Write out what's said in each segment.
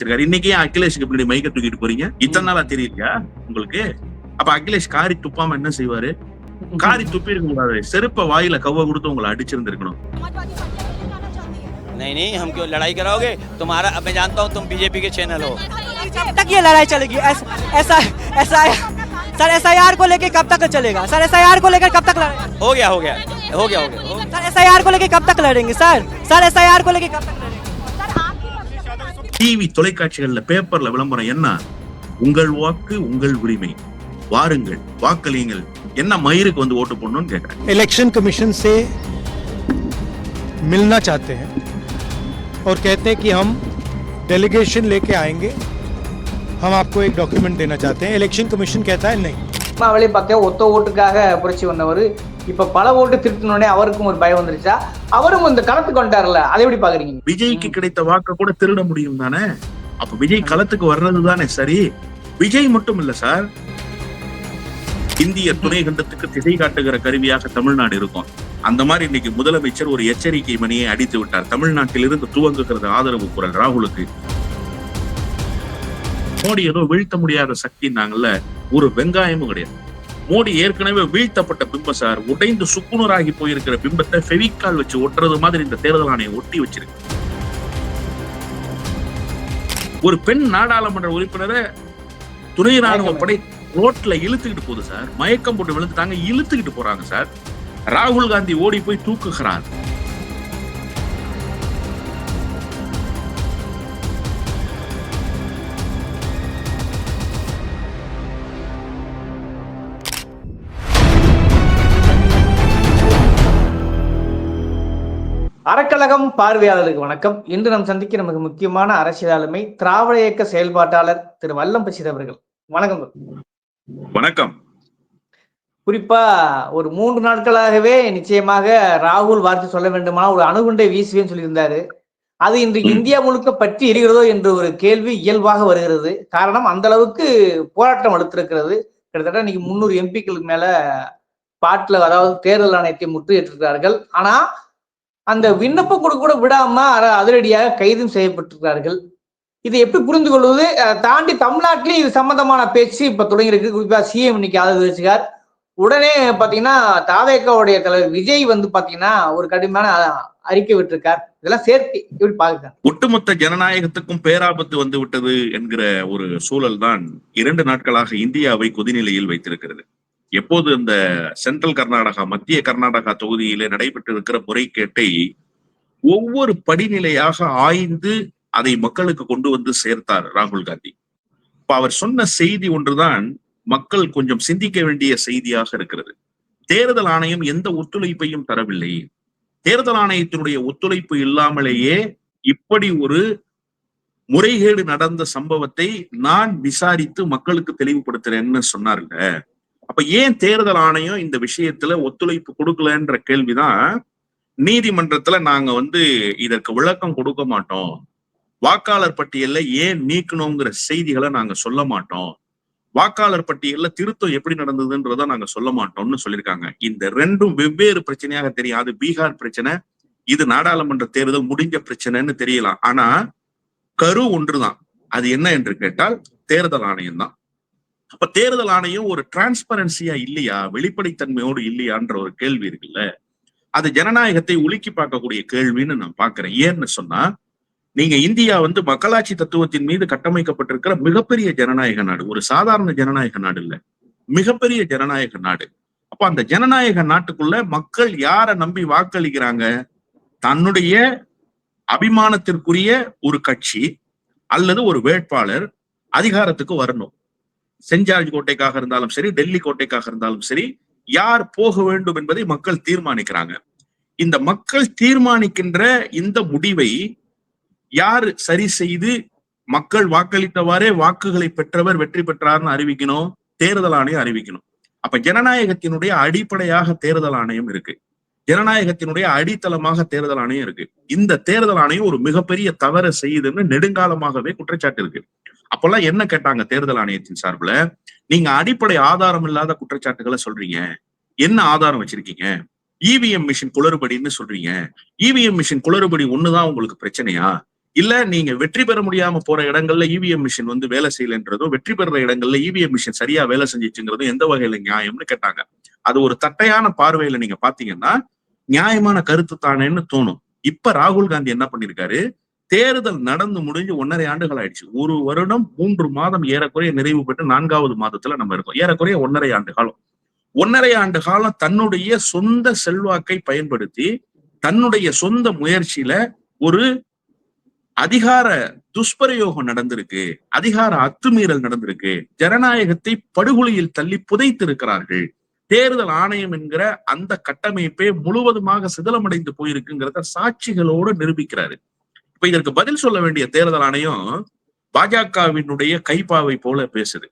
இருக்காரு இன்னைக்கு ஏன் அகிலேஷுக்கு பின்னாடி மைக்க தூக்கிட்டு போறீங்க இத்தனை நாளா தெரியலையா உங்களுக்கு அப்ப அகிலேஷ் காரி துப்பாம என்ன செய்வாரு காரி துப்பி இருக்க கூடாது செருப்ப வாயில கவ்வ கொடுத்து உங்களை அடிச்சிருந்திருக்கணும் नहीं नहीं हम क्यों लड़ाई कराओगे तुम्हारा अब मैं जानता हूँ तुम बीजेपी के चैनल हो कब तक ये लड़ाई चलेगी ऐसा ऐसा ऐसा सर एस को लेके कब तक चलेगा सर एस को लेकर कब तक लड़ेंगे हो गया हो गया हो गया हो गया हो गया। सर एस को लेके कब तक लड़ेंगे सर सर एस को लेके कब तक लड़ेंगे டிவி தொலைக்காட்சிகள்ல பேப்பர்ல விளம்பரம் என்ன உங்கள் வாக்கு உங்கள் உரிமை வாருங்கள் வாக்களியுங்கள் என்ன மயிருக்கு வந்து ஓட்டு போடணும்னு கேக்குறேன் इलेक्शन कमीशन से मिलना चाहते हैं और कहते हैं कि हम डेलीगेशन लेके आएंगे हम आपको एक डॉक्यूमेंट देना चाहते हैं इलेक्शन कमीशन कहता है नहीं அம்மாவிலே பார்த்தா ஒத்த ஓட்டுக்காக புரட்சி வந்தவர் இப்ப பல ஓட்டு திருத்தினோடனே அவருக்கும் ஒரு பயம் வந்துருச்சா? அவரும் இந்த களத்துக்கு வந்துட்டார்ல அதை எப்படி பாக்குறீங்க? விஜய்க்கு கிடைத்த வாக்க கூட திருட முடியும் தானே? அப்ப விஜய் களத்துக்கு வர்றது தானே சரி? விஜய் மட்டும் இல்ல சார். இந்திய துணை கண்டத்துக்கு திசை காட்டுகிற கருவியாக தமிழ்நாடு இருக்கும். அந்த மாதிரி இன்னைக்கு முதலமைச்சர் ஒரு எச்சரிக்கை மணியை அடித்து விட்டார். தமிழ்நாட்டிலிருந்து துவங்குகிறது ஆதரவு குரல் ராகுலுக்கு. மோடி ஏதோ வீழ்த்த முடியாத சக்தி சக்தின்னாங்கல்ல ஒரு வெங்காயமும் கிடையாது. மோடி ஏற்கனவே வீழ்த்தப்பட்ட பிம்பம் சார். உடைந்து சுக்குநூறாகி போயிருக்கிற பிம்பத்தை ஃபெவிக்கால் வச்சு ஒட்டுறது மாதிரி இந்த தேர்தல் ஆணையம் ஒட்டி வச்சிருக்கு. ஒரு பெண் நாடாளுமன்ற உறுப்பினரை துணை ராணுவ படை ரோட்ல இழுத்துக்கிட்டு போகுது சார். மயக்கம் போட்டு விழுந்துட்டாங்க. இழுத்துக்கிட்டு போறாங்க சார். ராகுல் காந்தி ஓடி போய் தூக்குகிறார். அறக்கழகம் பார்வையாளர்களுக்கு வணக்கம். இன்று நாம் சந்திக்க நமக்கு முக்கியமான அரசியல் ஆளுமை திராவிட இயக்க செயல்பாட்டாளர் திரு வல்லம் பஷீர் அவர்கள். வணக்கம் வணக்கம். குறிப்பா ஒரு மூன்று நாட்களாகவே நிச்சயமாக ராகுல் வார்த்தை சொல்ல வேண்டுமா? ஒரு அணுகுண்டை வீசுவேன்னு சொல்லியிருந்தாரு. அது இன்றைக்கு இந்தியா முழுக்க பற்றி எரிகிறதோ என்ற ஒரு கேள்வி இயல்பாக வருகிறது. காரணம் அந்த அளவுக்கு போராட்டம் அடுத்திருக்கிறது கிட்டத்தட்ட இன்னைக்கு முந்நூறு எம்பிக்களுக்கு மேல பாட்டில் அதாவது தேர்தல் ஆணையத்தை முற்றுகையிட்டிருக்கிறார்கள். ஆனா அந்த விண்ணப்பம் கூட கூட விடாம அதிரடியாக கைதும் செய்யப்பட்டிருக்கிறார்கள். இது எப்படி புரிந்து கொள்வது தாண்டி தமிழ்நாட்டிலே இது சம்பந்தமான பேச்சு இப்ப தொடங்கியிருக்கு. குறிப்பா சிஎம் இன்னைக்கு ஆதரவு வச்சுக்கார் உடனே பாத்தீங்கன்னா தாவேக்காவுடைய தலைவர் விஜய் வந்து பாத்தீங்கன்னா ஒரு கடுமையான அறிக்கை விட்டிருக்கார். இதெல்லாம் சேர்த்து எப்படி பாக்குறாங்க ஒட்டுமொத்த ஜனநாயகத்துக்கும் பேராபத்து வந்து விட்டது என்கிற ஒரு சூழல் தான் இரண்டு நாட்களாக இந்தியாவை கொதிநிலையில் வைத்திருக்கிறது. எப்போது இந்த சென்ட்ரல் கர்நாடகா மத்திய கர்நாடகா தொகுதியிலே நடைபெற்றிருக்கிற முறைகேட்டை ஒவ்வொரு படிநிலையாக ஆய்ந்து அதை மக்களுக்கு கொண்டு வந்து சேர்த்தார் ராகுல் காந்தி. இப்ப அவர் சொன்ன செய்தி ஒன்றுதான் மக்கள் கொஞ்சம் சிந்திக்க வேண்டிய செய்தியாக இருக்கிறது. தேர்தல் ஆணையம் எந்த ஒத்துழைப்பையும் தரவில்லை. தேர்தல் ஆணையத்தினுடைய ஒத்துழைப்பு இல்லாமலேயே இப்படி ஒரு முறைகேடு நடந்த சம்பவத்தை நான் விசாரித்து மக்களுக்கு தெளிவுபடுத்துறேன்னு சொன்னாருங்க அப்ப ஏன் தேர்தல் ஆணையம் இந்த விஷயத்துல ஒத்துழைப்பு கொடுக்கலன்ற கேள்விதான் நீதிமன்றத்துல நாங்க வந்து இதற்கு விளக்கம் கொடுக்க மாட்டோம். வாக்காளர் பட்டியல்ல ஏன் நீக்கணுங்கிற செய்திகளை நாங்க சொல்ல மாட்டோம். வாக்காளர் பட்டியல்ல திருத்தம் எப்படி நடந்ததுன்றத நாங்க சொல்ல மாட்டோம்னு சொல்லியிருக்காங்க. இந்த ரெண்டும் வெவ்வேறு பிரச்சனையாக தெரியாது. பீகார் பிரச்சனை இது நாடாளுமன்ற தேர்தல் முடிஞ்ச பிரச்சனைன்னு தெரியலாம். ஆனா கரு ஒன்றுதான். அது என்ன என்று கேட்டால் தேர்தல் ஆணையம் தான் அப்ப தேர்தல் ஆணையம் ஒரு டிரான்ஸ்பரன்சியா இல்லையா? வெளிப்படைத்தன்மையோடு இல்லையான்ற ஒரு கேள்வி இருக்குல்ல. அது ஜனநாயகத்தை உலுக்கி பார்க்கக்கூடிய கேள்வின்னு நான் பாக்குறேன் ஏன்னு சொன்னா நீங்க இந்தியா வந்து மக்களாட்சி தத்துவத்தின் மீது கட்டமைக்கப்பட்டிருக்கிற மிகப்பெரிய ஜனநாயக நாடு. ஒரு சாதாரண ஜனநாயக நாடு இல்ல. மிகப்பெரிய ஜனநாயக நாடு. அப்ப அந்த ஜனநாயக நாட்டுக்குள்ள மக்கள் யாரை நம்பி வாக்களிக்கிறாங்க? தன்னுடைய அபிமானத்திற்குரிய ஒரு கட்சி அல்லது ஒரு வேட்பாளர் அதிகாரத்துக்கு வரணும். சென்ட் ஜார்ஜ் கோட்டைக்காக இருந்தாலும் சரி டெல்லி கோட்டைக்காக இருந்தாலும் சரி யார் போக வேண்டும் என்பதை மக்கள் தீர்மானிக்கிறாங்க. இந்த மக்கள் தீர்மானிக்கின்ற இந்த முடிவை யார் சரி செய்து மக்கள் வாக்களித்தவாறே வாக்குகளை பெற்றவர் வெற்றி பெற்றார்னு அறிவிக்கணும் தேர்தல் ஆணையம் அறிவிக்கணும். அப்ப ஜனநாயகத்தினுடைய அடிப்படையாக தேர்தல் ஆணையம் இருக்கு. ஜனநாயகத்தினுடைய அடித்தளமாக தேர்தல் ஆணையம் இருக்கு. இந்த தேர்தல் ஆணையம் ஒரு மிகப்பெரிய தவறை செய்யுதுன்னு நெடுங்காலமாகவே குற்றச்சாட்டு இருக்கு. அப்பெல்லாம் என்ன கேட்டாங்க தேர்தல் ஆணையத்தின் சார்பில்? நீங்க அடிப்படை ஆதாரம் இல்லாத குற்றச்சாட்டுகளை சொல்றீங்க. என்ன ஆதாரம் வச்சிருக்கீங்க? இவிஎம் மிஷின் குளறுபடின்னு சொல்றீங்க. இவிஎம் மிஷின் குளறுபடி ஒண்ணுதான் உங்களுக்கு பிரச்சனையா? இல்ல நீங்க வெற்றி பெற முடியாம போற இடங்கள்ல இவிஎம் மிஷின் வந்து வேலை செய்யலன்றதும் வெற்றி பெற இடங்கள்ல இவிஎம் மிஷின் சரியா வேலை செஞ்சிச்சுங்கிறதும் எந்த வகையில நியாயம்னு கேட்டாங்க. அது ஒரு தட்டையான பார்வையில நீங்க பாத்தீங்கன்னா நியாயமான கருத்து தானேன்னு தோணும். இப்ப ராகுல் காந்தி என்ன பண்ணிருக்காரு? தேர்தல் நடந்து முடிஞ்சு ஒன்னரை ஆண்டுகள் ஆயிடுச்சு. ஒரு வருடம் மூன்று மாதம் ஏறக்குறைய நிறைவு பெற்று நான்காவது மாதத்துல நம்ம இருக்கோம். ஏறக்குறைய ஒன்னரை ஆண்டு காலம். ஒன்னரை ஆண்டு காலம் தன்னுடைய சொந்த செல்வாக்கை பயன்படுத்தி தன்னுடைய சொந்த முயற்சியில ஒரு அதிகார துஷ்பிரயோகம் நடந்திருக்கு. அதிகார அத்துமீறல் நடந்திருக்கு. ஜனநாயகத்தை படுகொலியில் தள்ளி புதைத்திருக்கிறார்கள். தேர்தல் ஆணையம் என்கிற அந்த கட்டமைப்பே முழுவதுமாக சிதலமடைந்து போயிருக்குங்கிறத சாட்சிகளோடு நிரூபிக்கிறாரு. இப்ப இதற்கு பதில் சொல்ல வேண்டிய தேர்தல் ஆணையம் பாஜகவினுடைய கைப்பாவை போல பேசுது.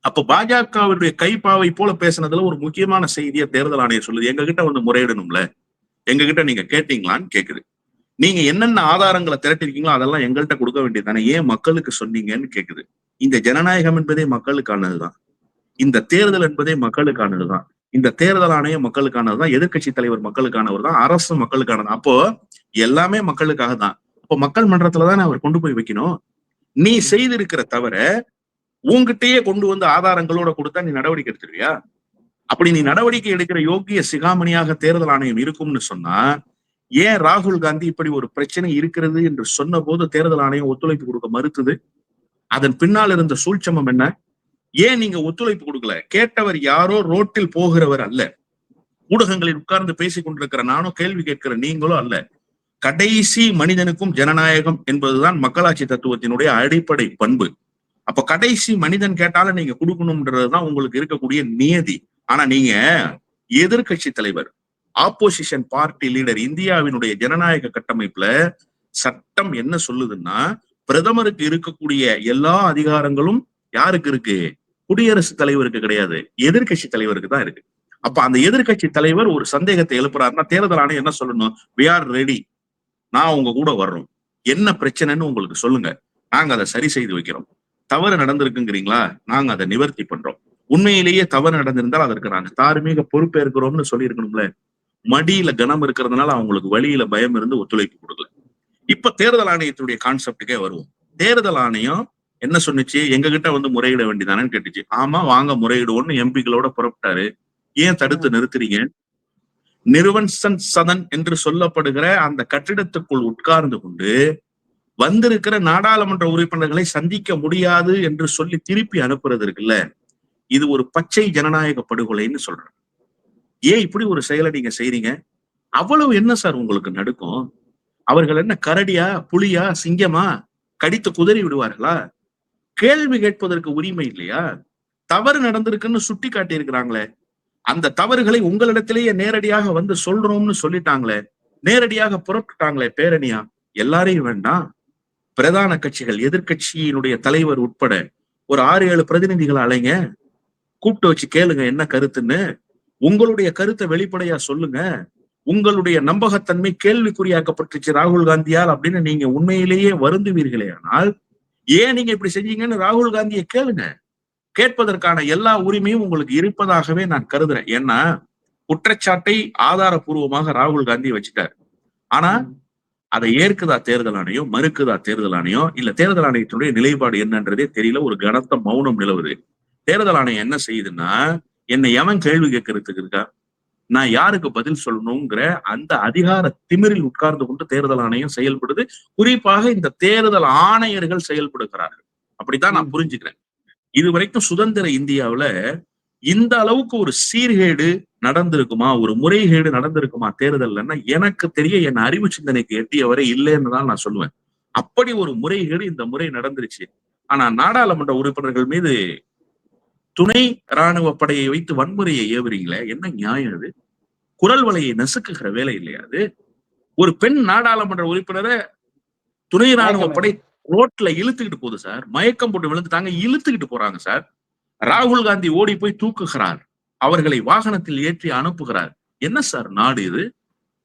அப்ப பாஜகவினுடைய கைப்பாவை போல பேசுனதுல ஒரு முக்கியமான செய்தியை தேர்தல் ஆணையம் சொல்லுது. எங்க கிட்ட வந்து முறையிடணும்ல? எங்க கிட்ட நீங்க கேட்டீங்களான்னு கேக்குது. நீங்க என்னென்ன ஆதாரங்களை திரட்டிருக்கீங்களோ அதெல்லாம் எங்கள்கிட்ட கொடுக்க வேண்டியதானே ஏன் மக்களுக்கு சொன்னீங்கன்னு கேக்குது. இந்த ஜனநாயகம் என்பதே மக்களுக்கானதுதான். இந்த தேர்தல் என்பதே மக்களுக்கானதுதான். இந்த தேர்தல் ஆணையம் மக்களுக்கானது தான் எதிர்க்கட்சி தலைவர் மக்களுக்கானவர் தான் அரசு மக்களுக்கானது. அப்போ எல்லாமே மக்களுக்காக தான் அப்போ மக்கள் மன்றத்துலதான் அவர் கொண்டு போய் வைக்கணும்? நீ செய்திருக்கிற தவிர உங்ககிட்டயே கொண்டு வந்து ஆதாரங்களோட கொடுத்தா நீ நடவடிக்கை எடுத்துருவியா அப்படி நீ நடவடிக்கை எடுக்கிற யோக்கிய சிகாமணியாக தேர்தல் ஆணையம் இருக்கும்னு சொன்னா ஏன் ராகுல் காந்தி இப்படி ஒரு பிரச்சனை இருக்கிறது என்று சொன்ன போது தேர்தல் ஆணையம் ஒத்துழைப்பு கொடுக்க மறுத்தது? அதன் பின்னால் இருந்த சூழ்ச்சமம் என்ன? ஏன் நீங்க ஒத்துழைப்பு கொடுக்கல? கேட்டவர் யாரோ ரோட்டில் போகிறவர் அல்ல. ஊடகங்களில் உட்கார்ந்து பேசிக் கொண்டிருக்கிற நானும் கேள்வி கேட்கிற நீங்களும் அல்ல. கடைசி மனிதனுக்கும் ஜனநாயகம் என்பதுதான் மக்களாட்சி தத்துவத்தினுடைய அடிப்படை பண்பு. அப்ப கடைசி மனிதன் கேட்டாலும் நீங்க கொடுக்கணும்ன்றதுதான் உங்களுக்கு இருக்கக்கூடிய நியதி. ஆனா நீங்க எதிர்க்கட்சி தலைவர் ஆப்போசிஷன் பார்ட்டி லீடர் இந்தியாவினுடைய ஜனநாயக கட்டமைப்புல சட்டம் என்ன சொல்லுதுன்னா பிரதமருக்கு இருக்கக்கூடிய எல்லா அதிகாரங்களும் யாருக்கு இருக்கு? குடியரசுத் தலைவருக்கு கிடையாது. எதிர்க்கட்சி தலைவருக்கு தான் இருக்கு. அப்ப அந்த எதிர்க்கட்சி தலைவர் ஒரு சந்தேகத்தை எழுப்புறாருன்னா தேர்தல் ஆணையம் என்ன சொல்லணும்? வி ஆர் ரெடி நான் உங்க கூட வர்றோம். என்ன பிரச்சனைன்னு உங்களுக்கு சொல்லுங்க. நாங்க அதை சரி செய்து வைக்கிறோம். தவறு நடந்திருக்குங்கிறீங்களா? நாங்க அதை நிவர்த்தி பண்றோம். உண்மையிலேயே தவறு நடந்திருந்தால் அதற்கு நாங்க தார்மீக பொறுப்பேற்கிறோம்னு சொல்லி மடியில கனம் இருக்கிறதுனால அவங்களுக்கு வழியில பயம் இருந்து ஒத்துழைப்பு கொடுக்கல. இப்ப தேர்தல் ஆணையத்துடைய கான்செப்டுக்கே வருவோம். தேர்தல் ஆணையம் என்ன சொன்னுச்சு? எங்க கிட்ட வந்து முறையிட வேண்டியதானேன்னு கேட்டுச்சு. ஆமா வாங்க முறையிடுவோம்னு எம்பிகளோட புறப்பட்டாரு. ஏன் தடுத்து நிறுத்துறீங்க? நிறுவன்சன் சதன் என்று சொல்லப்படுகிற அந்த கட்டிடத்துக்குள் உட்கார்ந்து கொண்டு வந்திருக்கிற நாடாளுமன்ற உறுப்பினர்களை சந்திக்க முடியாது என்று சொல்லி திருப்பி அனுப்புறது இருக்குல்ல இது ஒரு பச்சை ஜனநாயக படுகொலைன்னு சொல்றேன் ஏன் இப்படி ஒரு செயலை நீங்க செய்றீங்க? அவ்வளவு என்ன சார் உங்களுக்கு நடுக்கும்? அவர்கள் என்ன கரடியா புலியா சிங்கமா கடித்து குதறி விடுவார்களா? கேள்வி கேட்பதற்கு உரிமை இல்லையா? தவறு நடந்திருக்குன்னு சுட்டி காட்டியிருக்கிறாங்களே. அந்த தவறுகளை உங்களிடத்திலேயே நேரடியாக வந்து சொல்றோம்னு சொல்லிட்டாங்களே. நேரடியாக புறப்பட்டாங்களே பேரணியா? எல்லாரையும் வேண்டாம். பிரதான கட்சிகள் எதிர்க்கட்சியினுடைய தலைவர் உட்பட ஒரு ஆறு ஏழு பிரதிநிதிகளை அலைங்க. கூப்பிட்டு வச்சு கேளுங்க என்ன கருத்துன்னு. உங்களுடைய கருத்தை வெளிப்படையா சொல்லுங்க. உங்களுடைய நம்பகத்தன்மை கேள்விக்குறியாக்கப்பட்டுச்சு ராகுல் காந்தியால் அப்படின்னு நீங்க உண்மையிலேயே வருந்துவீர்களே ஆனால் ஏன் நீங்க இப்படி செஞ்சீங்கன்னு ராகுல் காந்தியை கேளுங்க. கேட்பதற்கான எல்லா உரிமையும் உங்களுக்கு இருப்பதாகவே நான் கருதுறேன். ஏன்னா குற்றச்சாட்டை ஆதாரபூர்வமாக ராகுல் காந்தி வச்சுட்டாரு. ஆனா அதை ஏற்குதா தேர்தல் ஆணையம் மறுக்குதா தேர்தல் ஆணையம் இல்ல தேர்தல் ஆணையத்தினுடைய நிலைப்பாடு என்னன்றதே தெரியல ஒரு கனத்த மௌனம் நிலவுது. தேர்தல் ஆணையம் என்ன செய்யுதுன்னா என்னை எவன் கேள்வி கேட்கறதுக்கு இருக்கா? நான் யாருக்கு பதில் சொல்லணுங்கிற அந்த அதிகார திமிரில் உட்கார்ந்து கொண்டு தேர்தல் ஆணையம் செயல்படுது. குறிப்பாக இந்த தேர்தல் ஆணையர்கள் செயல்படுகிறார்கள். அப்படித்தான் நான் புரிஞ்சுக்கிறேன். இது வரைக்கும் சுதந்திர இந்தியாவுல இந்த அளவுக்கு ஒரு சீர்கேடு நடந்திருக்குமா? ஒரு முறைகேடு நடந்திருக்குமா தேர்தல்னா எனக்கு தெரிய என் அறிவு சிந்தனைக்கு எட்டிய வரை இல்லைன்னு தான் நான் சொல்லுவேன். அப்படி ஒரு முறைகேடு இந்த முறை நடந்துருச்சு. ஆனா நாடாளுமன்ற உறுப்பினர்கள் மீது துணை ராணுவ படையை வைத்து வன்முறையை ஏவுறீங்களே? என்ன நியாயம் அது குரல் வலையை நசுக்குகிற வேலை இல்லையா அது? ஒரு பெண் நாடாளுமன்ற உறுப்பினரை துணை ராணுவ படை ரோட்ல இழுத்துக்கிட்டு போகுது சார். மயக்கம் போட்டு விழுந்துட்டாங்க இழுத்துக்கிட்டு போறாங்க சார். ராகுல் காந்தி ஓடி போய் தூக்குகிறார். அவர்களை வாகனத்தில் ஏற்றி அனுப்புகிறார். என்ன சார் நாடு இது?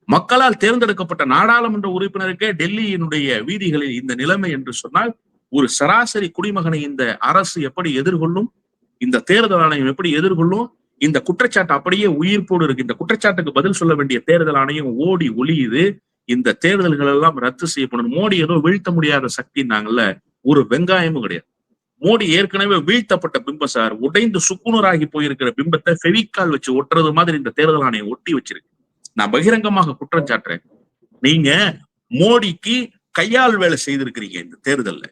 மக்களால் தேர்ந்தெடுக்கப்பட்ட நாடாளுமன்ற உறுப்பினருக்கே டெல்லியினுடைய வீதிகளில் இந்த நிலைமை என்று சொன்னால் ஒரு சராசரி குடிமகனை இந்த அரசு எப்படி எதிர்கொள்ளும்? இந்த தேர்தல் ஆணையம் எப்படி எதிர்கொள்ளும்? இந்த குற்றச்சாட்டு அப்படியே உயிர்ப்போடு இருக்கு. இந்த குற்றச்சாட்டுக்கு பதில் சொல்ல வேண்டிய தேர்தல் ஆணையம் ஓடி ஒளியுது. இந்த தேர்தல்கள் எல்லாம் ரத்து செய்யப்படணும் மோடி ஏதோ வீழ்த்த முடியாத சக்தினாங்கல்ல ஒரு வெங்காயமும் கிடையாது. மோடி ஏற்கனவே வீழ்த்தப்பட்ட பிம்பம் சார் உடைந்து சுக்குனராகி போயிருக்கிற பிம்பத்தை ஃபெவிக்கால் வச்சு ஒட்டுறது மாதிரி இந்த தேர்தல் ஆணையம் ஒட்டி வச்சிருக்கு. நான் பகிரங்கமாக குற்றம் சாட்டுறேன். நீங்க மோடிக்கு கையால் வேலை செய்திருக்கிறீங்க இந்த தேர்தல்ல.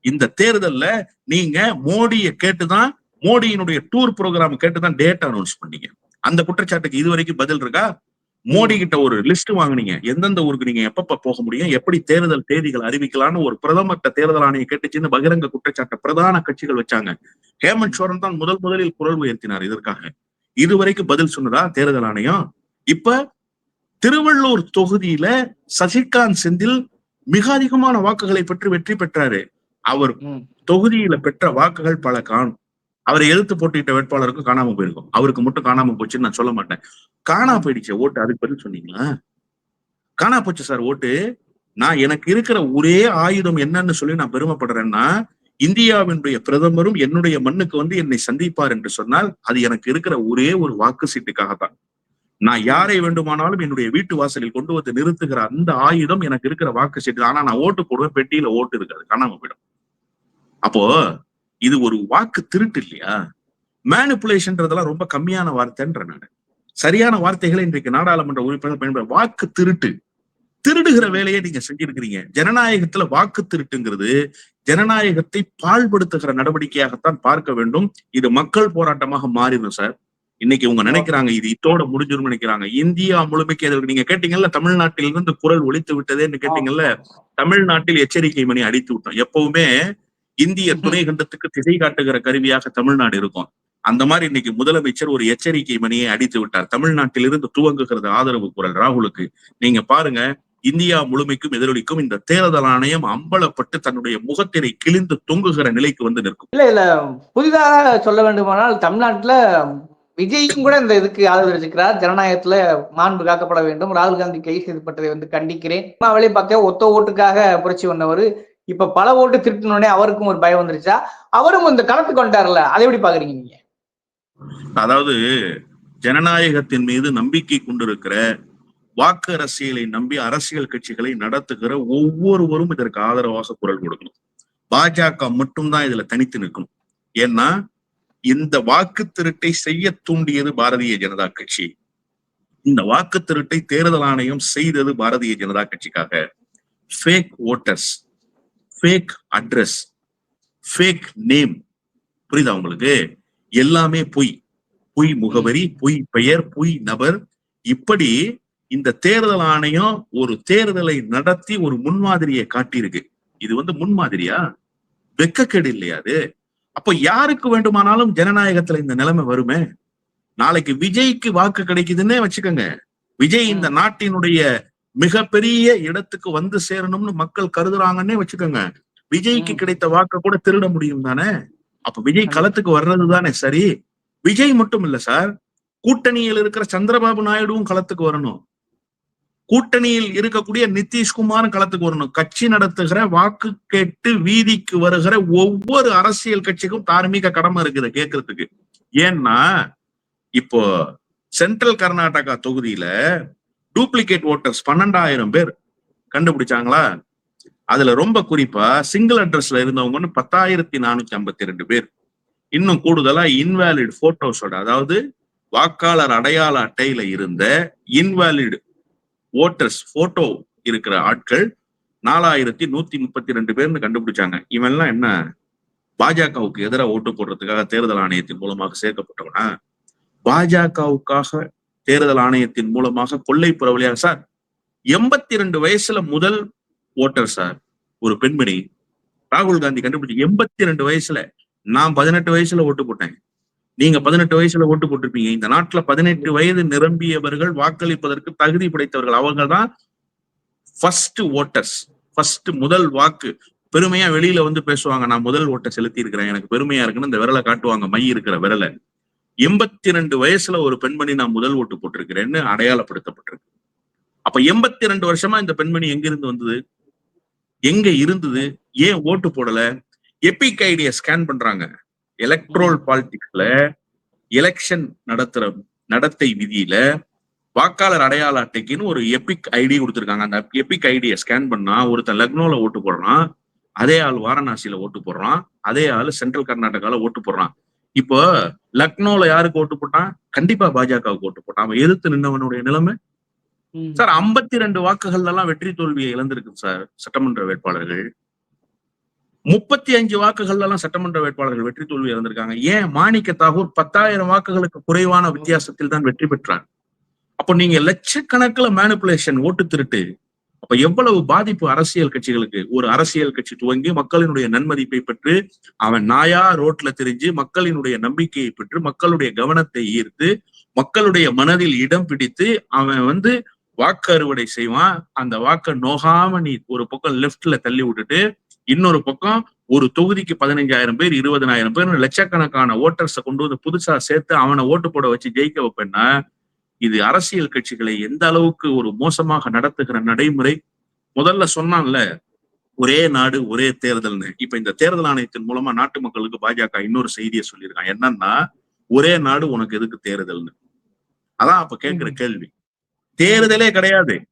இந்த தேர்தல்ல நீங்க மோடியை கேட்டுதான் மோடியினுடைய டூர் ப்ரோக்ராம் கேட்டுதான் டேட் அனௌன்ஸ் பண்ணீங்க. அந்த குற்றச்சாட்டுக்கு இது வரைக்கும் பதில் இருக்கா? மோடி கிட்ட ஒரு லிஸ்ட் வாங்குனீங்க. எந்தெந்த ஊருக்கு நீங்க எப்பப்ப போக முடியும்? எப்படி தேர்தல் தேதிகள் அறிவிக்கலாம்னு ஒரு பிரதமர்கிட்ட தேர்தல் ஆணையம் கேட்டுச்சுன்னு பகிரங்க குற்றச்சாட்டை பிரதான கட்சிகள் வச்சாங்க. ஹேமந்த் சோரன் தான் முதல் முதலில் குரல் உயர்த்தினார் இதற்காக. இதுவரைக்கும் பதில் சொன்னதா தேர்தல் ஆணையம்? இப்ப திருவள்ளூர் தொகுதியில சசிகாந்த் செந்தில் மிக அதிகமான வாக்குகளை பெற்று வெற்றி பெற்றாரு. அவர். தொகுதியில பெற்ற வாக்குகள் பல காணும் அவரை எழுத்து போட்டிட்ட வேட்பாளருக்கும் காணாம போயிருக்கும். அவருக்கு மட்டும் காணாம போச்சுன்னு நான் சொல்ல மாட்டேன். காணா போயிடுச்சு. ஓட்டு அதுக்கு பதில் சொன்னீங்களா? காணா போச்சு சார் ஓட்டு. நான் எனக்கு இருக்கிற ஒரே ஆயுதம் என்னன்னு சொல்லி நான் பெருமைப்படுறேன்னா இந்தியாவினுடைய பிரதமரும் என்னுடைய மண்ணுக்கு வந்து என்னை சந்திப்பார் என்று சொன்னால் அது எனக்கு இருக்கிற ஒரே ஒரு வாக்கு சீட்டுக்காகத்தான். நான் யாரை வேண்டுமானாலும் என்னுடைய வீட்டு வாசலில் கொண்டு வந்து நிறுத்துகிற அந்த ஆயுதம் எனக்கு இருக்கிற வாக்கு சீட்டு ஆனா நான் ஓட்டு போடுவேன். பெட்டியில ஓட்டு இருக்காது காணாம போயிடும். அப்போ இது ஒரு வாக்கு திருட்டு இல்லையா? மேனிப்புலேஷன்றதெல்லாம் ரொம்ப கம்மியான வார்த்தைன்ற நான். சரியான வார்த்தைகளை இன்றைக்கு நாடாளுமன்ற உறுப்பினர் பயன்பட வாக்கு திருட்டு. திருடுகிற வேலையை நீங்க செஞ்சிருக்கிறீங்க. ஜனநாயகத்துல வாக்கு திருட்டுங்கிறது ஜனநாயகத்தை பாழ்படுத்துகிற நடவடிக்கையாகத்தான் பார்க்க வேண்டும். இது மக்கள் போராட்டமாக மாறிடும் சார். இன்னைக்கு இவங்க நினைக்கிறாங்க இது இத்தோட முடிஞ்சிடும் நினைக்கிறாங்க. இந்தியா முழுமைக்கு எதிர்க்கு நீங்க கேட்டீங்கல்ல தமிழ்நாட்டில் இருந்து குரல் ஒழித்து விட்டதேன்னு கேட்டீங்கல்ல தமிழ்நாட்டில் எச்சரிக்கை மணி அடித்து விட்டோம். எப்பவுமே இந்திய துணை கண்டத்துக்கு திசை காட்டுகிற கருவியாக தமிழ்நாடு இருக்கும். அந்த மாதிரி இன்னைக்கு முதலமைச்சர் ஒரு எச்சரிக்கை மணியை அடித்து விட்டார். தமிழ்நாட்டிலிருந்து துவங்குகிறது ஆதரவு குரல் ராகுலுக்கு. நீங்க பாருங்க இந்தியா முழுமைக்கும் எதிரொலிக்கும் இந்த தேர்தல் ஆணையம் அம்பலப்பட்டு தன்னுடைய முகத்திரை கிழிந்து தொங்குகிற நிலைக்கு வந்து நிற்கும். இல்ல இல்ல புதிதாக சொல்ல வேண்டுமானால் தமிழ்நாட்டுல விஜயும் கூட இந்த இதுக்கு ஆதரவு தெரிவிக்கிறார் ஜனநாயகத்துல மாண்பு காக்கப்பட வேண்டும். ராகுல் காந்தி கைது செய்யப்பட்டதை வந்து கண்டிக்கிறேன். அவளே பார்க்க ஒத்த ஓட்டுக்காக புரட்சி வந்தவர் இப்ப பல ஓட்டு திருட்டினோடனே அவருக்கும் ஒரு பயம் வந்துருச்சா? அவரும் இந்த களத்துக்கு வந்துட்டார்ல அதை எப்படி பாக்குறீங்க நீங்க? அதாவது ஜனநாயகத்தின் மீது நம்பிக்கை கொண்டிருக்கிற வாக்கு அரசியலை நம்பி அரசியல் கட்சிகளை நடத்துகிற ஒவ்வொருவரும் இதற்கு ஆதரவாக குரல் கொடுக்கணும். பாஜக மட்டும்தான் இதுல தனித்து நிற்கணும். ஏன்னா இந்த வாக்கு திருட்டை செய்ய தூண்டியது பாரதிய ஜனதா கட்சி. இந்த வாக்கு திருட்டை தேர்தல் ஆணையம் செய்தது பாரதிய ஜனதா கட்சிக்காக. Fake voters fake address fake name புரியுதா உங்களுக்கு? எல்லாமே பொய். பொய் முகவரி பொய் பெயர் பொய் நபர். இப்படி இந்த தேர்தல் ஆணையம் ஒரு தேர்தலை நடத்தி ஒரு முன்மாதிரியை காட்டியிருக்கு. இது வந்து முன்மாதிரியா? வெக்கக்கேடு இல்லையா அது? அப்ப யாருக்கு வேண்டுமானாலும் ஜனநாயகத்துல இந்த நிலைமை வருமே? நாளைக்கு விஜய்க்கு வாக்கு கிடைக்குதுன்னே வச்சுக்கோங்க. விஜய் இந்த நாட்டினுடைய மிகப்பெரிய இடத்துக்கு வந்து சேரணும்னு மக்கள் கருதுறாங்கன்னே வச்சுக்கோங்க. விஜய்க்கு. கிடைத்த வாக்க கூட திருட முடியும் தானே? அப்ப விஜய் களத்துக்கு வர்றது தானே சரி? விஜய் மட்டும் இல்ல சார். கூட்டணியில் இருக்கிற சந்திரபாபு நாயுடுவும் களத்துக்கு வரணும். கூட்டணியில் இருக்கக்கூடிய நிதிஷ்குமாரும் களத்துக்கு வரணும். கட்சி நடத்துகிற வாக்கு கேட்டு வீதிக்கு வருகிற ஒவ்வொரு அரசியல் கட்சிக்கும் தார்மீக கடமை இருக்குது கேட்கறதுக்கு ஏன்னா இப்போ சென்ட்ரல் கர்நாடகா தொகுதியில டூப்ளிகேட் ஓட்டர்ஸ் பன்னெண்டாயிரம் பேர். கண்டுபிடிச்சாங்களா? அதுல ரொம்ப குறிப்பா சிங்கிள் அட்ரஸ்ல இருந்தவங்கன்னு பத்தாயிரத்தி நானூத்தி ஐம்பத்தி ரெண்டு பேர். இன்னும் கூடுதலா இன்வேலிட் போட்டோஸோட அதாவது வாக்காளர் அடையாள அட்டையில இருந்த இன்வேலிட் ஓட்டர்ஸ் போட்டோ இருக்கிற ஆட்கள் நாலாயிரத்தி நூத்தி முப்பத்தி ரெண்டு பேர்னு கண்டுபிடிச்சாங்க. இவன்லாம் என்ன? பாஜகவுக்கு எதிராக ஓட்டு போடுறதுக்காக தேர்தல் ஆணையத்தின் மூலமாக சேர்க்கப்பட்டவனா? பாஜகவுக்காக தேர்தல் ஆணையத்தின் மூலமாக கொள்ளை புறவழியாக சார். எண்பத்தி ரெண்டு வயசுல முதல் ஓட்டர் சார். ஒரு பெண்மணி. ராகுல் காந்தி கண்டுபிடிச்சு எண்பத்தி ரெண்டு வயசுல. நான் பதினெட்டு வயசுல ஓட்டு போட்டேன். நீங்க பதினெட்டு வயசுல ஓட்டு போட்டிருப்பீங்க. இந்த நாட்டுல பதினெட்டு வயது நிரம்பியவர்கள் வாக்களிப்பதற்கு தகுதி படைத்தவர்கள் அவங்க தான் ஃபர்ஸ்ட் ஓட்டர்ஸ் ஃபர்ஸ்ட் முதல் வாக்கு. பெருமையா வெளியில வந்து பேசுவாங்க. நான் முதல் ஓட்டை செலுத்தி இருக்கிறேன் எனக்கு பெருமையா இருக்குன்னு இந்த விரலை காட்டுவாங்க. மை இருக்கிற விரலை. எண்பத்தி ரெண்டு வயசுல ஒரு பெண்மணி நான் முதல் ஓட்டு போட்டிருக்கிறேன்னு அடையாளப்படுத்தப்பட்டிருக்கு. அப்ப எண்பத்தி ரெண்டு வருஷமா இந்த பெண்மணி எங்க இருந்து வந்தது? எங்க இருந்தது? ஏன் ஓட்டு போடல? எபிக் ஐடிய ஸ்கேன் பண்றாங்க. எலக்ட்ரோல் பாலிடிக்ஸ்ல எலெக்ஷன் நடத்துற நடத்தை விதியில வாக்காளர் அடையாள அட்டைக்குன்னு ஒரு எபிக் ஐடி கொடுத்துருக்காங்க. அந்த எபிக் ஐடியை ஸ்கேன் பண்ணா ஒருத்தன் லக்னோல ஓட்டு போடுறான் அதே ஆள் வாரணாசியில ஓட்டு போடுறான் அதே ஆள் சென்ட்ரல் கர்நாடகால ஓட்டு போடுறான். இப்போ லக்னோல யாருக்கு ஓட்டு போட்டான்? கண்டிப்பா பாஜகவுக்கு ஓட்டு போட்டான். அவன் எதிர்த்து நின்னவனுடைய நிலைமை? சார் ஐம்பத்தி ரெண்டு வாக்குகள்ல எல்லாம் வெற்றி தோல்வியை இழந்திருக்கு சார் சட்டமன்ற வேட்பாளர்கள். முப்பத்தி அஞ்சு வாக்குகள்ல எல்லாம் சட்டமன்ற வேட்பாளர்கள் வெற்றி தோல்வி இழந்திருக்காங்க. ஏன் மாணிக்க தாகூர் பத்தாயிரம் வாக்குகளுக்கு குறைவான வித்தியாசத்தில் தான் வெற்றி பெற்றார்? அப்போ நீங்க லட்சக்கணக்கில் மேனிப்புலேஷன் ஓட்டு திருட்டு. அப்ப எவ்வளவு பாதிப்பு அரசியல் கட்சிகளுக்கு? ஒரு அரசியல் கட்சி துவங்கி மக்களினுடைய நன்மதிப்பை பெற்று அவன் நாயா ரோட்ல தெரிஞ்சு மக்களினுடைய நம்பிக்கையை பெற்று மக்களுடைய கவனத்தை ஈர்த்து மக்களுடைய மனதில் இடம் பிடித்து அவன் வந்து வாக்கு அறுவடை செய்வான். அந்த வாக்கை நோகாம நீ ஒரு பக்கம் லெப்ட்ல தள்ளி விட்டுட்டு இன்னொரு பக்கம் ஒரு தொகுதிக்கு பதினஞ்சாயிரம் பேர் இருபதனாயிரம் பேர் லட்சக்கணக்கான ஓட்டர்ஸை கொண்டு வந்து புதுசா சேர்த்து அவனை ஓட்டு போட வச்சு ஜெயிக்க வைப்பேன்னா இது அரசியல் கட்சிகளை எந்த அளவுக்கு ஒரு மோசமாக நடத்துகிற நடைமுறை? முதல்ல சொன்னான்ல ஒரே நாடு ஒரே தேர்தல்னு. இப்ப இந்த தேர்தல் ஆணையத்தின் மூலமா நாட்டு மக்களுக்கு பாஜக இன்னொரு செய்தியை சொல்லியிருக்கான். என்னன்னா ஒரே நாடு உனக்கு எதுக்கு தேர்தல்னு. அதான் அப்ப கேட்கிற கேள்வி. தேர்தலே கிடையாது.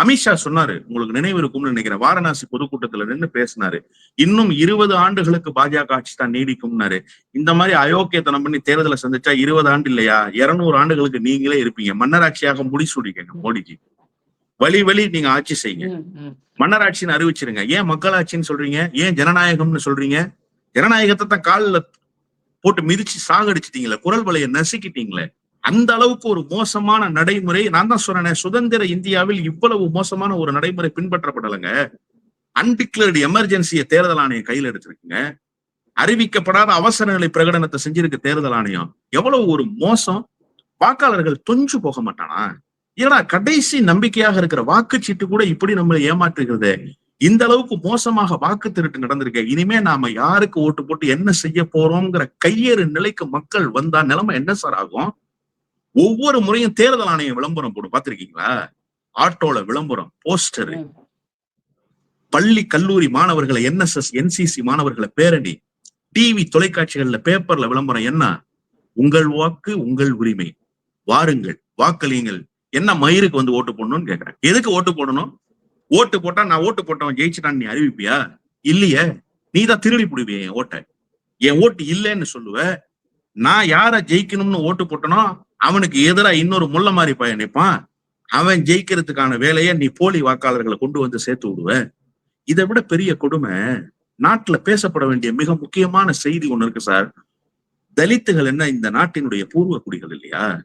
அமித்ஷா சொன்னாரு உங்களுக்கு நினைவு இருக்கும்னு நினைக்கிறேன். வாரணாசி பொதுக்கூட்டத்துல நின்று பேசினாரு. இன்னும் இருபது ஆண்டுகளுக்கு பாஜக ஆட்சி தான் நீடிக்கும்னாரு. இந்த மாதிரி அயோக்கியத்தனம் பண்ணி தேர்தலை சந்திச்சா இருபது ஆண்டு இல்லையா? இருநூறு ஆண்டுகளுக்கு நீங்களே இருப்பீங்க. மன்னராட்சியாக முடிசூடிக்கங்க மோடிஜி. வழி வழி நீங்க ஆட்சி செய்யுங்க. மன்னராட்சின்னு அறிவிச்சிருங்க. ஏன் மக்களாட்சின்னு சொல்றீங்க? ஏன் ஜனநாயகம்னு சொல்றீங்க? ஜனநாயகத்தை தான் காலில் போட்டு மிதிச்சு சாகடிச்சிட்டீங்களே குரல் வலையை நசுக்கிட்டீங்களே. அந்த அளவுக்கு ஒரு மோசமான நடைமுறை நான் தான் சொன்னேன் சுதந்திர இந்தியாவில் இவ்வளவு மோசமான ஒரு நடைமுறை பின்பற்றப்படலைங்க. அன்டிக்ளர்டு எமர்ஜென்சியை தேர்தல் ஆணையம் கையில் எடுத்திருக்குங்க. அறிவிக்கப்படாத அவசர நிலை பிரகடனத்தை செஞ்சிருக்கு தேர்தல் ஆணையம். எவ்வளவு ஒரு மோசம். வாக்காளர்கள் தொஞ்சு போக மாட்டானா? ஏன்னா கடைசி நம்பிக்கையாக இருக்கிற வாக்குச்சீட்டு கூட இப்படி நம்மளை ஏமாற்றுகிறது? இந்த அளவுக்கு மோசமாக வாக்கு திருட்டு நடந்திருக்கு. இனிமே நாம யாருக்கு ஓட்டு போட்டு என்ன செய்ய போறோம்ங்கிற கையேறு நிலைக்கு மக்கள் வந்தா நிலைமை என்ன சார் ஆகும்? ஒவ்வொரு முறையும் தேர்தல் ஆணையம் விளம்பரம் போடும். பாத்திருக்கீங்களா ஆட்டோல விளம்பரம் போஸ்டர். பள்ளி கல்லூரி மாணவர்களை என்எஸ்எஸ் என்சிசி மாணவர்களை பேரணி. டிவி தொலைக்காட்சிகள்ல பேப்பர்ல விளம்பரம் என்ன? உங்கள் வாக்கு உங்கள் உரிமை. வாருங்கள் வாக்களியுங்கள். என்ன மயிருக்கு வந்து ஓட்டு போடணும்னு கேக்குறேன். எதுக்கு ஓட்டு போடணும்? ஓட்டு போட்டா நான் ஓட்டு போட்டவன் ஜெயிச்சிட்டான்னு நீ அறிவிப்பியா? இல்லையே. நீ தான் திருடி புடுவிய என் ஓட்டை? என் ஓட்டு இல்லைன்னு சொல்லுவ. நான் யார ஜெயிக்கணும்னு ஓட்டு போட்டனோ அவனுக்கு எதிரா இன்னொரு முள்ள மாதிரி பையன் நிற்பான் அவன் ஜெயிக்கிறதுக்கான வேலையை நீ போலி வாக்காளர்களை கொண்டு வந்து சேர்த்து விடுவ. இதை விட பெரிய கொடுமை நாட்டுல பேசப்பட வேண்டிய மிக முக்கியமான செய்தி ஒண்ணு இருக்கு சார். தலித்துகள் என்ன இந்த நாட்டினுடைய பூர்வ குடிகள் இல்லையா?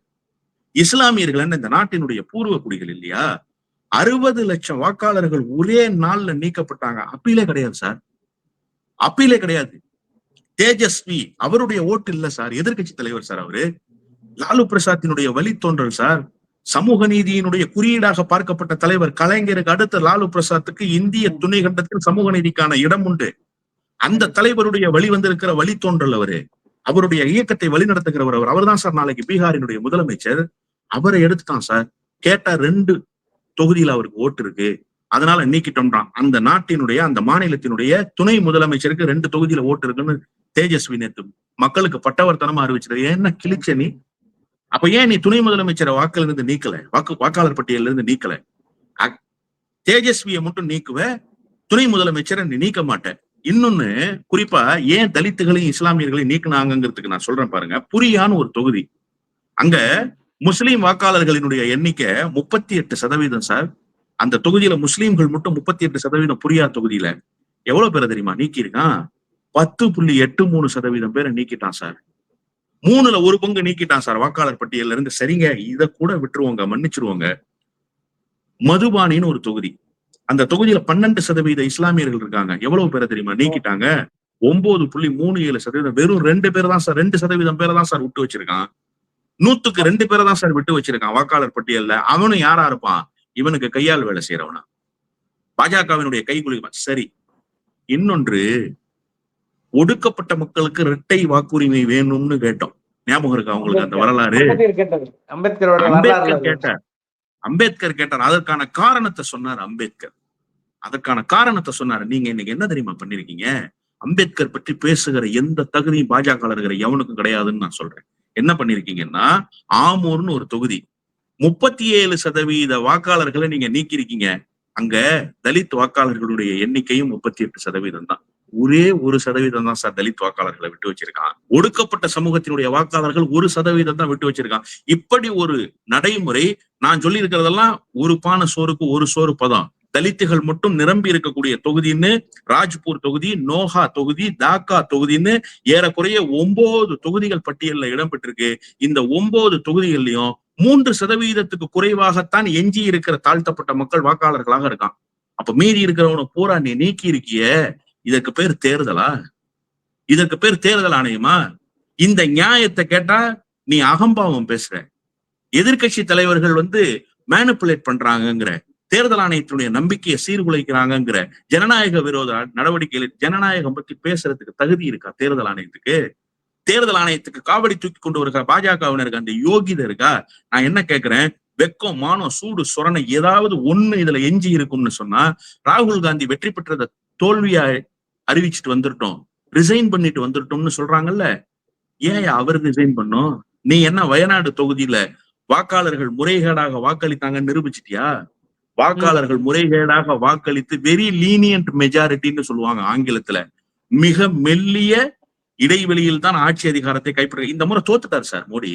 இஸ்லாமியர்கள் என்ன இந்த நாட்டினுடைய பூர்வ குடிகள் இல்லையா? அறுபது லட்சம் வாக்காளர்கள் ஒரே நாள்ல நீக்கப்பட்டாங்க. அப்பீலே கிடையாது சார். அப்பீலே கிடையாது. தேஜஸ்வி அவருடைய ஓட்டு இல்ல சார். எதிர்கட்சி தலைவர் சார் அவரு. லாலு பிரசாத்தினுடைய வழித்தோன்றல் சார். சமூக நீதியினுடைய குறியீடாக பார்க்கப்பட்ட தலைவர் கலைஞருக்கு அடுத்த லாலு பிரசாத்துக்கு இந்திய துணை கண்டத்தில் சமூக நீதிக்கான இடம் உண்டு. அந்த தலைவருடைய வழி வந்திருக்கிற வழித்தோன்றல் அவரு. அவருடைய இயக்கத்தை வழிநடத்துகிறவர் அவர். அவர்தான் சார் நாளைக்கு பீகாரினுடைய முதலமைச்சர். அவரை எடுத்துட்டான் சார். கேட்டா ரெண்டு தொகுதியில அவருக்கு ஓட்டு இருக்கு. அதனால நீக்கிட்டோம்ன்றான். அந்த நாட்டினுடைய அந்த மாநிலத்தினுடைய துணை முதலமைச்சருக்கு ரெண்டு தொகுதியில ஓட்டு இருக்குன்னு தேஜஸ்வி நேத்து மக்களுக்கு பட்டவர்த்தனமா அறிவிச்சது என்ன கிழிச்ச நீ அப்ப ஏன் நீ துணை முதலமைச்சரை வாக்குல இருந்து நீக்கல? வாக்கு வாக்காளர் பட்டியல இருந்து நீக்கல தேஜஸ்வியை மட்டும் நீக்குவ துணை முதலமைச்சரை நீ நீக்க மாட்ட. இன்னொன்னு குறிப்பா ஏன் தலித்துகளையும் இஸ்லாமியர்களையும் நீக்கினாங்கிறதுக்கு நான் சொல்றேன் பாருங்க. புரியான்னு ஒரு தொகுதி. அங்க முஸ்லீம் வாக்காளர்களினுடைய எண்ணிக்கை முப்பத்தி எட்டு சதவீதம் சார். அந்த தொகுதியில முஸ்லீம்கள் மட்டும் முப்பத்தி எட்டு சதவீதம் புரியா தொகுதியில. எவ்வளவு பேரை தெரியுமா? நீக்கியிருக்கான். பத்து புள்ளி எட்டு மூணு சதவீதம் பேரை நீக்கிட்டான் சார். மூணுல ஒரு பங்கு நீக்கிட்டான் சார். வாக்காளர் பட்டியல்ல இருந்து சரிங்க இதை கூட விட்டுருவோங்க மன்னிச்சிருவோங்க. மதுபானின்னு ஒரு தொகுதி. அந்த தொகுதியில பன்னெண்டு சதவீத இஸ்லாமியர்கள் இருக்காங்க. எவ்வளவு பேரை தெரியுமா? நீக்கிட்டாங்க. ஒன்பது புள்ளி மூணு ஏழு சதவீதம் வெறும் ரெண்டு பேர் தான் சார் ரெண்டு சதவீதம் பேரை தான் சார் விட்டு வச்சிருக்கான். நூத்துக்கு ரெண்டு பேரை தான் சார் விட்டு வச்சிருக்கான் வாக்காளர் பட்டியல்ல. அவனும் யாரா இருப்பான்? இவனுக்கு கையால் வேலை செய்யறவனா பாஜகவினுடைய கைகுலி சரி. இன்னொன்று ஒடுக்கப்பட்ட மக்களுக்கு இரட்டை வாக்குரிமை வேணும்னு கேட்டோம். ஞாபகம் இருக்கு அவங்களுக்கு அந்த வரலாறு? அம்பேத்கர் கேட்டார். அம்பேத்கர் கேட்டார். அதற்கான காரணத்தை சொன்னார் அம்பேத்கர். அதற்கான காரணத்தை சொன்னார். நீங்க இன்னைக்கு என்ன தெரியுமா பண்ணிருக்கீங்க? அம்பேத்கர் பற்றி பேசுகிற எந்த தகுதியும் பாஜக இருக்கிற எவனுக்கும் கிடையாதுன்னு நான் சொல்றேன். என்ன பண்ணிருக்கீங்கன்னா ஆமூர்னு ஒரு தொகுதி. முப்பத்தி ஏழு சதவீத வாக்காளர்களை நீங்க நீக்கியிருக்கீங்க. அங்க தலித் வாக்காளர்களுடைய எண்ணிக்கையும் முப்பத்தி எட்டு சதவீதம் தான் ஒரே ஒரு சதவீதம் தான் சார் தலித் வாக்காளர்களை விட்டு வச்சிருக்கான் ஒடுக்கப்பட்ட சமூகத்தினுடைய வாக்காளர்கள் ஒரு சதவீதம் தான் விட்டு வச்சிருக்கான் இப்படி ஒரு நடைமுறை நான் சொல்லி இருக்கிறதெல்லாம் ஒரு பான சோறுக்கு ஒரு சோறு பதம். தலித்துகள் மட்டும் நிரம்பி இருக்கக்கூடிய தொகுதின்னு ராஜ்பூர் தொகுதி நோஹா தொகுதி தாக்கா தொகுதின்னு ஏறக்குறைய ஒன்பது தொகுதிகள் பட்டியல்ல இடம்பெற்றிருக்கு இந்த ஒன்பது தொகுதிகள்லயும் மூன்று சதவீதத்துக்கு குறைவாகத்தான் எஞ்சி இருக்கிற தாழ்த்தப்பட்ட மக்கள் வாக்காளர்களாக இருக்கான் அப்ப மீறி இருக்கிறவனை பூரா நீ நீக்கி இருக்கிய இதற்கு பேர் தேர்தலா? இதற்கு பேர் தேர்தல் ஆணையமா? இந்த நியாயத்தை கேட்டா நீ அகம்பாவம் பேசுற. எதிர்க்கட்சி தலைவர்கள் வந்து மேனிப்புலேட் பண்றாங்கங்கிற தேர்தல் ஆணையத்தினுடைய நம்பிக்கையை சீர்குலைக்கிறாங்கங்கிற ஜனநாயக விரோத நடவடிக்கைகளில் ஜனநாயகம் பத்தி பேசுறதுக்கு தகுதி இருக்கா தேர்தல் ஆணையத்துக்கு? தேர்தல் ஆணையத்துக்கு காவடி தூக்கி கொண்டு வருகிற பாஜகவினருக்கு அந்த யோகிதை இருக்கா? நான் என்ன கேட்கிறேன் வெக்கம் மானம் சூடு சொரணை ஏதாவது ஒண்ணு இதுல எஞ்சி இருக்கும்னு சொன்னா ராகுல் காந்தி வெற்றி பெற்றதை தோல்வியா அறிவிச்சிட்டு வந்துட்டோம். ரிசைன் பண்ணிட்டு வந்துட்டோம்னு சொல்றாங்கல்ல? ஏன் அவர் ரிசைன் பண்ணும்? நீ என்ன வயநாடு தொகுதியில வாக்காளர்கள் முறைகேடாக வாக்களித்தாங்கன்னு நிரூபிச்சிட்டியா? வாக்காளர்கள் முறைகேடாக வாக்களித்து வெரி லீனியன்ட் மெஜாரிட்டின்னு சொல்லுவாங்க ஆங்கிலத்துல. மிக மெல்லிய இடைவெளியில் தான் ஆட்சி அதிகாரத்தை கைப்பற்ற இந்த முறை தோத்துட்டார் சார் மோடி.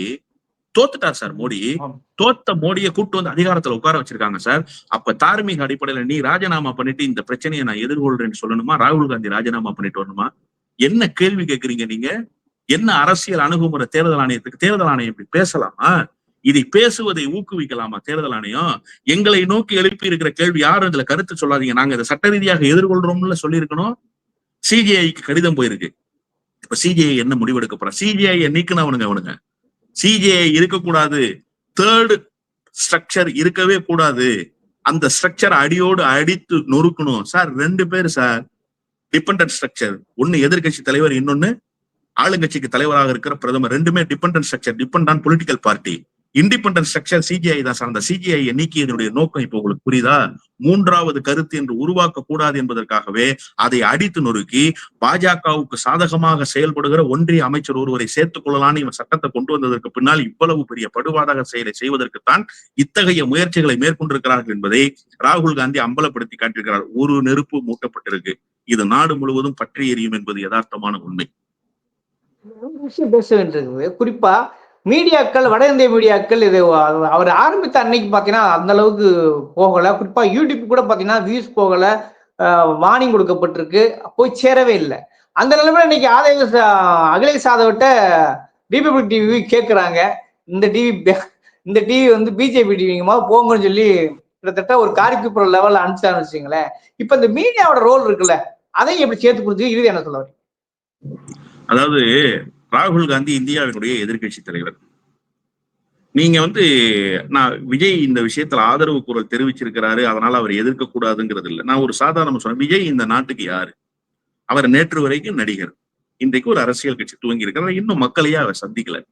தோத்துட்டார் சார் மோடி. தோத்த மோடியை கூட்டு வந்து அதிகாரத்துல உட்கார வச்சிருக்காங்க சார். அப்ப தார்மீக அடிப்படையில நீ ராஜினாமா பண்ணிட்டு இந்த பிரச்சனையை நான் எதிர்கொள்றேன்னு சொல்லணுமா? ராகுல் காந்தி ராஜினாமா பண்ணிட்டு வரணுமா? என்ன கேள்வி கேக்குறீங்க நீங்க? என்ன அரசியல் அணுகுமுறை தேர்தல் ஆணையத்துக்கு தேர்தல் ஆணையம் இப்படி பேசலாமா? இதை பேசுவதை ஊக்குவிக்கலாமா தேர்தல் ஆணையம்? எங்களை நோக்கி எழுப்பி இருக்கிற கேள்வி யாரும் இதுல கருத்து சொல்லாதீங்க. நாங்க இதை சட்ட ரீதியாக எதிர்கொள்றோம்னு சொல்லியிருக்கணும். சிஜிஐக்கு கடிதம் போயிருக்கு. இப்ப சிஜிஐ என்ன முடிவெடுக்க போறா சிஜிஐ நீக்கினவனுங்க அவனுங்க சிஜிஐ இருக்கக்கூடாது. தேர்டு ஸ்ட்ரக்சர் இருக்கவே கூடாது. அந்த ஸ்ட்ரக்சர் அடியோடு அடித்து நொறுக்கணும். சார் ரெண்டு பேர் சார். டிபெண்டன்ட் ஸ்ட்ரக்சர் ஒன்னு எதிர்க்கட்சி தலைவர் இன்னொன்னு ஆளுங்கட்சிக்கு தலைவராக இருக்கிற பிரதமர். ரெண்டுமே dependent structure depend on political party independent structure CJI தான் சார். அந்த சிஜிஐ நீக்கியதனுடைய நோக்கம் இப்போ உங்களுக்கு புரியுதா? மூன்றாவது கருத்து என்று உருவாக்க கூடாது என்பதற்காகவே அதை அடித்து நொறுக்கி பாஜகவுக்கு சாதகமாக செயல்படுகிற ஒன்றிய அமைச்சர் ஒருவரை சேர்த்துக் கொள்ளலான்னு இவன் சட்டத்தை கொண்டு வந்ததற்கு பின்னால் இவ்வளவு பெரிய படுவாதக செயலை செய்வதற்குத்தான் இத்தகைய முயற்சிகளை மேற்கொண்டிருக்கிறார்கள் என்பதை ராகுல் காந்தி அம்பலப்படுத்தி காட்டியிருக்கிறார். ஒரு நெருப்பு மூட்டப்பட்டிருக்கு. இது நாடு முழுவதும் பற்றி எரியும் என்பது யதார்த்தமான உண்மை. பேச குறிப்பா மீடியாக்கள் வட இந்திய மீடியாக்கள் இது அவர் ஆரம்பித்த அன்னைக்கு பார்த்தீங்கன்னா அந்த அளவுக்கு போகலை. குறிப்பாக யூடியூப் கூட பார்த்தீங்கன்னா வியூஸ் போகலை. வார்னிங் கொடுக்கப்பட்டிருக்கு. போய் சேரவே இல்லை. அந்த நிலைமையில இன்னைக்கு ஆதரவு அகிலேஷ் யாதவ்கிட்ட ரிபப்ளிக் டிவி கேட்குறாங்க இந்த டிவி இந்த டிவி வந்து பிஜேபி டிவிங்கமா போங்கன்னு சொல்லி கிட்டத்தட்ட ஒரு காரிக்குப்புற லெவலில் அனுப்பிச்சான்னு வச்சுங்களேன் இப்போ இந்த மீடியாவோட ரோல் இருக்குல்ல அதையும் எப்படி சேர்த்து கொடுத்து இறுதி என்ன சொல்ல அதாவது ராகுல் காந்தி இந்தியாவினுடைய எதிர்க்கட்சி தலைவர். நீங்க வந்து நான் விஜய் இந்த விஷயத்துல ஆதரவு குரல் தெரிவிச்சிருக்கிறாரு அதனால அவர் எதிர்க்க கூடாதுங்கிறது இல்லை நான் ஒரு சாதாரண சொன்னேன் விஜய் இந்த நாட்டுக்கு யாரு? அவர் நேற்று வரைக்கும் நடிகர். இன்றைக்கு ஒரு அரசியல் கட்சி துவங்கி இருக்கிறார் இன்னும் மக்களையே அவர் சந்திக்கல.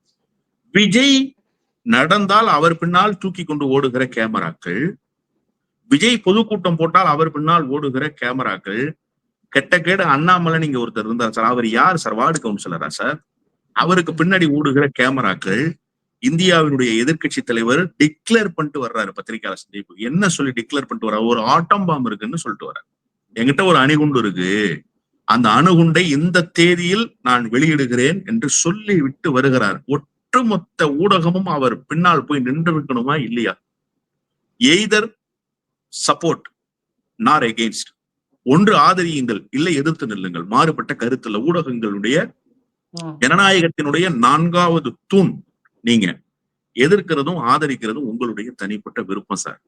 விஜய் நடந்தால் அவர் பின்னால் தூக்கி கொண்டு ஓடுகிற கேமராக்கள். விஜய் பொதுக்கூட்டம் போட்டால் அவர் பின்னால் ஓடுகிற கேமராக்கள். கெட்ட கேடு அண்ணாமலை நீங்க ஒருத்தர் இருந்தார் சார். அவர் யார் சார்? Ward கவுன்சிலரா sir? அவருக்கு பின்னாடி ஊடுகிற கேமராக்கள் இந்தியாவினுடைய எதிர்க்கட்சி தலைவர் டிக்ளேர் பண்ணிட்டு வர்றாரு பத்திரிகையாளர் சந்திப்பு. என்ன சொல்லி டிக்ளேர் பண்ணிட்டு வர்றாரு? ஒரு ஆட்டம் பாம்பு இருக்குன்னு சொல்லிட்டு வர்றாரு. என்கிட்ட ஒரு அணுகுண்டு இருக்கு. அந்த அணுகுண்டை இந்த தேதியில் நான் வெளியிடுகிறேன் என்று சொல்லி விட்டு வருகிறார். ஒட்டுமொத்த ஊடகமும் அவர் பின்னால் போய் நின்று இருக்கணுமா இல்லையா? எய்தர் சப்போர்ட் நார் எகெயின்ஸ்ட் ஒன்று ஆதரியுங்கள் இல்லை எதிர்த்து நில்லுங்கள். மாறுபட்ட கருத்துல ஊடகங்களுடைய ஜனநாயகத்தினுடைய நான்காவது தூண் நீங்க. எதிர்க்கிறதும் ஆதரிக்கிறதும் உங்களுடைய தனிப்பட்ட விருப்பம் சார்.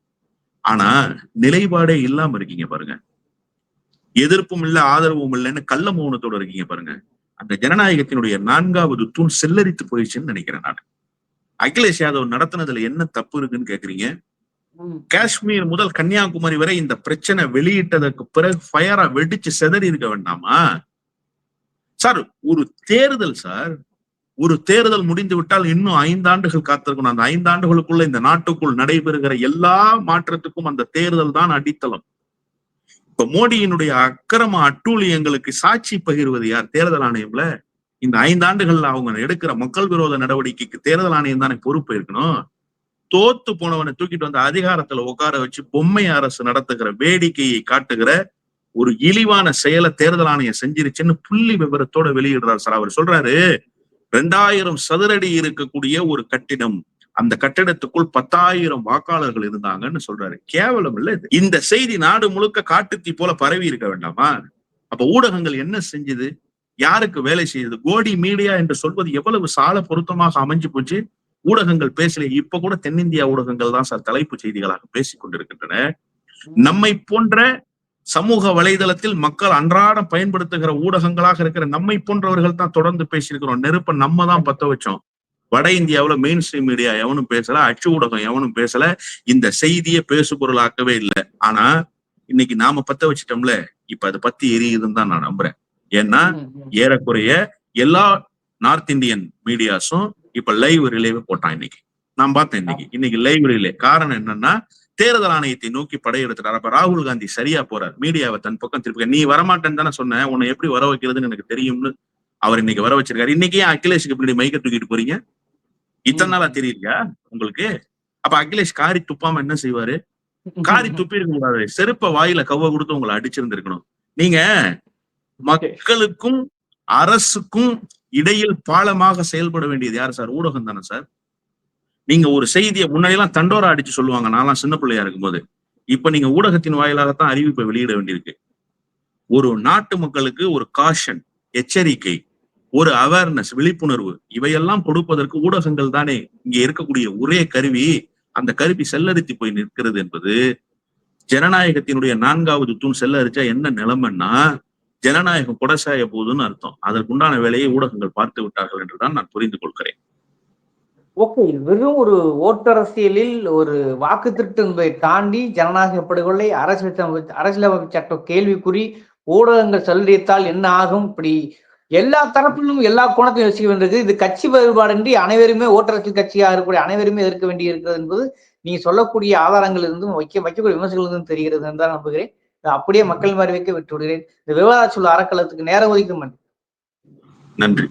ஆனா நிலைப்பாடே இல்லாம இருக்கீங்க பாருங்க. எதிர்ப்பும் இல்ல ஆதரவும் இல்லைன்னு கள்ள மௌனத்தோட இருக்கீங்க பாருங்க. அந்த ஜனநாயகத்தினுடைய நான்காவது தூண் செல்லரித்து போயிடுச்சுன்னு நினைக்கிறேன் நான். அகிலேஷ் யாதவ் நடத்துனதுல என்ன தப்பு இருக்குன்னு கேக்குறீங்க. காஷ்மீர் முதல் கன்னியாகுமரி வரை இந்த பிரச்சனை வெளியிட்டதற்கு பிறகு ஃபயரா வெடிச்சு செதறி இருக்க வேண்டாமா? சார் ஒரு தேர்தல் சார் ஒரு தேர்தல் முடிந்து விட்டால் இன்னும் ஐந்தாண்டுகள் காத்திருக்கணும். அந்த ஐந்தாண்டுகளுக்குள்ள இந்த நாட்டுக்குள் நடைபெறுகிற எல்லா மாற்றத்துக்கும் அந்த தேர்தல் தான் அடித்தளம். இப்ப மோடியினுடைய அக்கிரம அட்டூழியங்களுக்கு சாட்சி பகிர்வது யார்? தேர்தல் ஆணையம்ல? இந்த ஐந்தாண்டுகள்ல அவங்க எடுக்கிற மக்கள் விரோத நடவடிக்கைக்கு தேர்தல் ஆணையம் தானே பொறுப்பு இருக்கணும்? தோத்து போனவனை தூக்கிட்டு வந்து அதிகாரத்துல உட்கார வச்சு பொம்மை அரசு நடத்துகிற வேடிக்கையை காட்டுகிற ஒரு இழிவான செயலை தேர்தல் ஆணையம் செஞ்சிருச்சுன்னு புள்ளி விவரத்தோட வெளியிடுறார் சார். அவர் சொல்றாரு ரெண்டாயிரம் சதுரடி இருக்கக்கூடிய ஒரு கட்டிடம் அந்த கட்டிடத்துக்குள் பத்தாயிரம் வாக்காளர்கள் இருந்தாங்கன்னு சொல்றாரு. கேவலம் இல்ல இது. இந்த செய்தி நாடு முழுக்க காட்டுத்தி போல பரவி இருக்க வேண்டாமா? அப்ப ஊடகங்கள் என்ன செஞ்சது? யாருக்கு வேலை செய்யுது? கோடி மீடியா என்று சொல்வது எவ்வளவு சால பொருத்தமாக அமைஞ்சு போச்சு? ஊடகங்கள் பேசல இப்ப கூட தென்னிந்தியா ஊடகங்கள் தான் சார் தலைப்பு செய்திகளாக பேசிக் கொண்டிருக்கின்றன. நம்மை போன்ற சமூக வலைதளத்தில் மக்கள் அன்றாடம் பயன்படுத்துகிற ஊடகங்களாக இருக்கிற நம்மை போன்றவர்கள் தான் தொடர்ந்து பேசியிருக்கிறோம். நெருப்ப நம்ம தான் பத்த வச்சோம். வட இந்தியாவுல மெயின் ஸ்ட்ரீம் மீடியா எவனும் பேசல அச்சு ஊடகம் எவனும் பேசல இந்த செய்தியை பேசு பொருளாக்கவே இல்லை. ஆனா இன்னைக்கு நாம பத்த வச்சிட்டோம்ல இப்ப அதை பத்தி எரியுதுன்னு தான் நான் நம்புறேன். ஏன்னா ஏறக்குறைய எல்லா நார்த் இந்தியன் மீடியாஸும் இப்ப லைவ் ரிலேவே போட்டான் இன்னைக்கு. நான் பார்த்தேன் இன்னைக்கு. இன்னைக்கு லைவ் ரிலே காரணம் என்னன்னா தேர்தல் ஆணையத்தை நோக்கி படையெடுத்துட்டார். அப்ப ராகுல் காந்தி சரியா போறார். மீடியாவை தன் பக்கம் திருப்பி நீ வரமாட்டேன்னு தானே சொன்ன. உன்னை எப்படி வர வைக்கிறதுன்னு எனக்கு தெரியும்னு அவர் இன்னைக்கு வர வச்சிருக்காரு. இன்னைக்கு அகிலேஷுக்கு இப்படி மைக்க தூக்கிட்டு போறீங்க? இத்தனை நாளா தெரியலையா உங்களுக்கு? அப்ப அகிலேஷ் காரி துப்பாம என்ன செய்வாரு? காரி துப்பி இருக்க கூடாது செருப்ப வாயில கவ்வ கொடுத்து உங்களை அடிச்சிருந்திருக்கணும். நீங்க மக்களுக்கும் அரசுக்கும் இடையில் பாலமாக செயல்பட வேண்டியது யார் சார்? ஊடகம் தானே சார்? நீங்க ஒரு செய்தியை முன்னாடியெல்லாம் தண்டோரா அடிச்சு சொல்லுவாங்க. நான்லாம் சின்ன பிள்ளையா இருக்கும்போது. இப்ப நீங்க ஊடகத்தின் வாயிலாகத்தான் அறிவிப்பை வெளியிட வேண்டியிருக்கு. ஒரு நாட்டு மக்களுக்கு ஒரு காஷன் எச்சரிக்கை ஒரு அவேர்னஸ் விழிப்புணர்வு இவையெல்லாம் கொடுப்பதற்கு ஊடகங்கள் தானே இங்க இருக்கக்கூடிய ஒரே கருவி. அந்த கருவி செல்லரித்து போய் நிற்கிறது என்பது ஜனநாயகத்தினுடைய நான்காவது தூண் செல்லரிச்சா என்ன நிலைமைன்னா ஜனநாயகம் கொடசாய போகுதுன்னு அர்த்தம். அதற்குண்டான வேலையை ஊடகங்கள் பார்த்து விட்டார்கள் என்றுதான் நான் புரிந்து கொள்கிறேன். ஓகே வெறும் ஒரு ஓட்டரசியலில் ஒரு வாக்கு திருட்டு தாண்டி ஜனநாயக படுகொலை அரசியல் அரசியலமைப்பு சட்டம் கேள்விக்குறி ஊடகங்கள் செல்லடித்தால் என்ன ஆகும்? இப்படி எல்லா தரப்பிலும் எல்லா கோணத்தையும் யோசிக்க வேண்டியது இது கட்சி வேறுபாடின்றி அனைவருமே ஓட்டரசியல் கட்சியாக இருக்கக்கூடிய அனைவருமே எதிர்க்க வேண்டி இருக்கிறது என்பது நீங்க சொல்லக்கூடிய ஆதாரங்கள் இருந்தும் வைக்க வைக்கக்கூடிய விமர்சனங்கள் இருந்தும் தெரிகிறது என்று தான் நம்புகிறேன். அப்படியே மக்கள் மாதிரி வைக்க விட்டு விடுகிறேன் இந்த விவாத சொல்ல அறக்கலத்துக்கு நேரம் ஒதுக்க மாட்டேன் நன்றி.